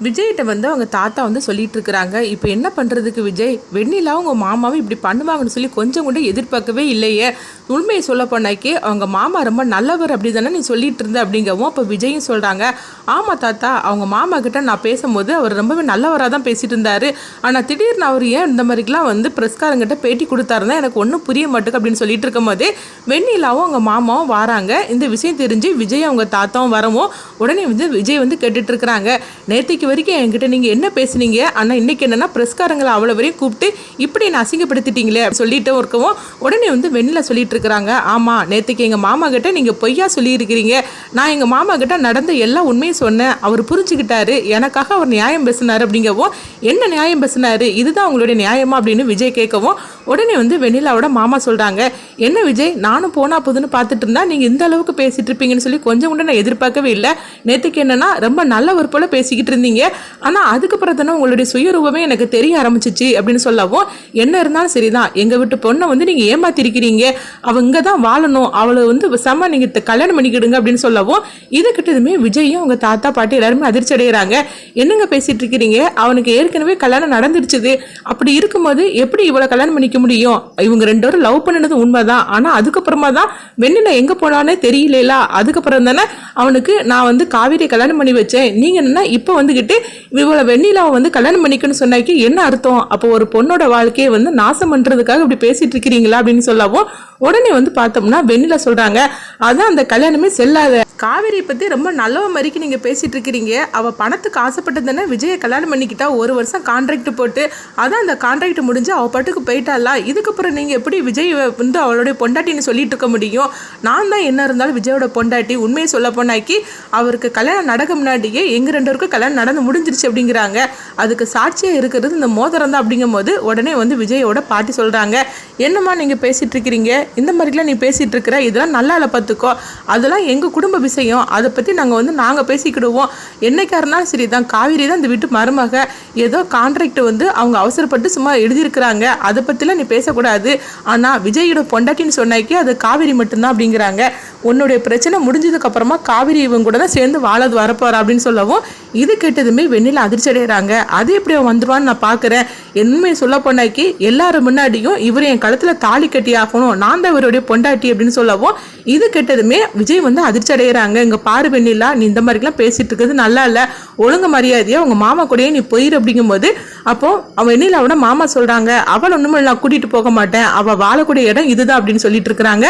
விஜய்கிட்ட வந்து அவங்க தாத்தா வந்து சொல்லிட்டு இருக்கிறாங்க இப்போ என்ன பண்ணுறதுக்கு விஜய்? வெண்ணிலா அவங்க மாமாவும் இப்படி பண்ணுவாங்கன்னு சொல்லி கொஞ்சம் கூட எதிர்பார்க்கவே இல்லையே. உண்மையை சொல்ல போனாக்கி அவங்க மாமா ரொம்ப நல்லவர் அப்படி தானே நீ சொல்லிட்டு இருந்த அப்படிங்கவும் அப்போ விஜயும் சொல்கிறாங்க ஆமாம் தாத்தா அவங்க மாமா கிட்ட நான் பேசும்போது அவர் ரொம்பவே நல்லவராக தான் பேசிட்டு இருந்தார் ஆனால் திடீர்னு அவர் ஏன் இந்த மாதிரிக்கெலாம் வந்து பிரஸ்காரங்கிட்ட பேட்டி கொடுத்தாருன்னா எனக்கு ஒன்றும் புரிய மாட்டேங்க அப்படின்னு சொல்லிட்டு இருக்கும்போது வெண்ணிலாவும் அவங்க மாமாவும் வராங்க. இந்த விஷயம் தெரிஞ்சு விஜய் அவங்க தாத்தாவும் வரவும் உடனே வந்து விஜய் வந்து கேட்டுட்டு இருக்கிறாங்க நேற்றுக்கு வரைக்கும் என்கிட்ட நீங்கள் என்ன பேசுனீங்க? ஆனால் இன்னைக்கு என்னன்னா பிரஸ்காரங்களை அவ்வளோ வரையும் கூப்பிட்டு இப்படி என்ன அசிங்கப்படுத்திட்டீங்களே சொல்லிட்டு இருக்கவும் உடனே வந்து வெண்ணில சொல்லிட்டு இருக்கிறாங்க. ஆமாம் நேற்றுக்கு எங்கள் மாமா கிட்ட நீங்கள் பொய்யா சொல்லியிருக்கிறீங்க. நான் எங்கள் மாமா கிட்ட நடந்த எல்லா உண்மையும் சொன்னேன். அவர் புரிஞ்சுக்கிட்டாரு. எனக்காக அவர் நியாயம் பேசினார் அப்படிங்கவும் என்ன நியாயம் பேசினாரு? இதுதான் உங்களுடைய நியாயமா அப்படின்னு விஜய் கேட்கவும் உடனே வந்து வெண்ணிலாவோட மாமா சொல்கிறாங்க என்ன விஜய் நானும் போனா போதுன்னு பார்த்துட்டு இருந்தா நீங்கள் இந்த அளவுக்கு பேசிட்டு இருப்பீங்கன்னு சொல்லி கொஞ்சம் கூட நான் எதிர்பார்க்கவே இல்லை. நேற்றுக்கு என்னன்னா ரொம்ப நல்ல ஒரு போல பேசிக்கிட்டு இருந்தீங்க. ஆனால் அதுக்கப்புறம் தானே உங்களுடைய சுயரூபமே எனக்கு தெரிய ஆரம்பிச்சிச்சு அப்படின்னு சொல்லவும் என்ன இருந்தாலும் சரிதான். எங்கள் வீட்டு பொண்ணை வந்து நீங்கள் ஏமாத்திருக்கிறீங்க. அவங்க இங்கே தான் வாழணும். அவளை வந்து செம்ம நீங்கள் கல்யாணம் பண்ணிக்கிடுங்க அப்படின்னு சொல்லவும் இது கிட்டதுமே விஜயும் அவங்க தாத்தா பாட்டி எல்லாருமே அதிர்ச்சி அடைகிறாங்க என்னங்க பேசிட்டு இருக்கிறீங்க? அவனுக்கு ஏற்கனவே கல்யாணம் நடந்துருச்சுது. அப்படி இருக்கும்போது எப்படி இவ்வளோ கல்யாணம் பண்ணிக்க முடியும். இவங்க ரெண்டு பேரும் லவ் பண்ணினது உண்மைதான். ஆனால் அதுக்கப்புறமா தான் வெண்ணில எங்கே போனானே தெரியல அதுக்கப்புறம் தானே அவனுக்கு நான் வந்து காவேரி கல்யாணம் பண்ணி வச்சேன். நீங்கள் என்னன்னா இப்போ வந்துக்கிட்டு இவ்வளோ வெண்ணிலாவை வந்து கல்யாணம் பண்ணிக்கணும்னு சொன்னாக்கி என்ன அர்த்தம்? அப்போ ஒரு பொண்ணோட வாழ்க்கையை வந்து நாசம் பண்ணுறதுக்காக இப்படி பேசிட்டு இருக்கிறீங்களா அப்படின்னு சொல்லவும் உடனே வந்து பார்த்தோம்னா வெண்ணிலா சொல்கிறாங்க அதான் அந்த கல்யாணமே செல்லாத. காவேரியை பற்றி ரொம்ப நல்லவ மாதிரிக்கு நீங்கள் பேசிட்டு இருக்கிறீங்க. அவள் பணத்துக்கு ஆசைப்பட்டதுன்னா விஜயை கல்யாணம் பண்ணிக்கிட்டா ஒரு வருஷம் கான்ட்ராக்ட் போட்டு அதான் அந்த கான்ட்ராக்ட் முடிஞ்சு அவள் பாட்டுக்கு போயிட்டாலா இதுக்கப்புறம் நீங்கள் எப்படி விஜய் வந்து அவளுடைய பொண்டாட்டின்னு சொல்லிட்டு இருக்க முடியும்? நான் தான் என்ன இருந்தாலும் விஜயோட பொண்டாட்டி உண்மையை சொல்ல போனாக்கி அவருக்கு கல்யாணம் நடக்க முன்னாடியே எங்கள் ரெண்டுருக்கும் கல்யாணம் நடந்து முடிஞ்சிருச்சு அப்படிங்கிறாங்க. அதுக்கு சாட்சியாக இருக்கிறது இந்த மோதிரம் தான் அப்படிங்கும் போது உடனே வந்து விஜயோட பாட்டி சொல்கிறாங்க என்னம்மா நீங்கள் பேசிட்டு இருக்கிறீங்க? இந்த மாதிரிலாம் நீ பேசிகிட்டு இருக்கிற இதெல்லாம் நல்லா இல்லை பார்த்துக்கோ அதெல்லாம் எங்கள் குடும்ப விஷயம் அதை பற்றி நாங்கள் வந்து நாங்கள் பேசிக்கிடுவோம். என்னைக்காக இருந்தாலும் சரி தான் காவிரி தான் இந்த வீட்டு மருமக. ஏதோ கான்ட்ராக்ட் வந்து அவங்க அவசரப்பட்டு சும்மா எழுதியிருக்கிறாங்க. அதை பற்றிலாம் நீ பேசக்கூடாது. ஆனால் விஜயோட பொண்டாட்டின்னு சொன்னாக்கி அது காவிரி மட்டும்தான் அப்படிங்கிறாங்க. உன்னுடைய பிரச்சனை முடிஞ்சதுக்கு அப்புறமா காவிரி இவங்க கூட தான் சேர்ந்து வாழது வரப்போகிறா அப்படின்னு சொல்லவும் இது கேட்டதுமே வெண்ணில அதிர்ச்சி அடைகிறாங்க. அது எப்படி அவன் வந்துருவான்னு நான் பார்க்குறேன் உண்மையை சொல்ல போனாக்கி எல்லாரும் முன்னாடியும் இவர் என் கழுத்தில் தாலி கட்டி ஆகணும். நான் தான் பொண்டாட்டி அப்படின்னு சொல்லவும் இது கெட்டதுமே விஜய் வந்து அதிர்ச்சி அடைகிறாங்க இங்கே பாரு வெண்ணிலா நீ இந்த மாதிரிலாம் பேசிட்டு இருக்கிறது நல்லா இல்லை. ஒழுங்கு மரியாதையாக உங்கள் மாமா கூடயே நீ போயிரு அப்படிங்கும்போது அப்போ அவன் வெண்ணிலாவோட மாமா சொல்கிறாங்க அவள் ஒன்றுமே நான் கூட்டிகிட்டு போக மாட்டேன். அவள் வாழக்கூடிய இடம் இதுதான் அப்படின்னு சொல்லிட்டு இருக்கிறாங்க.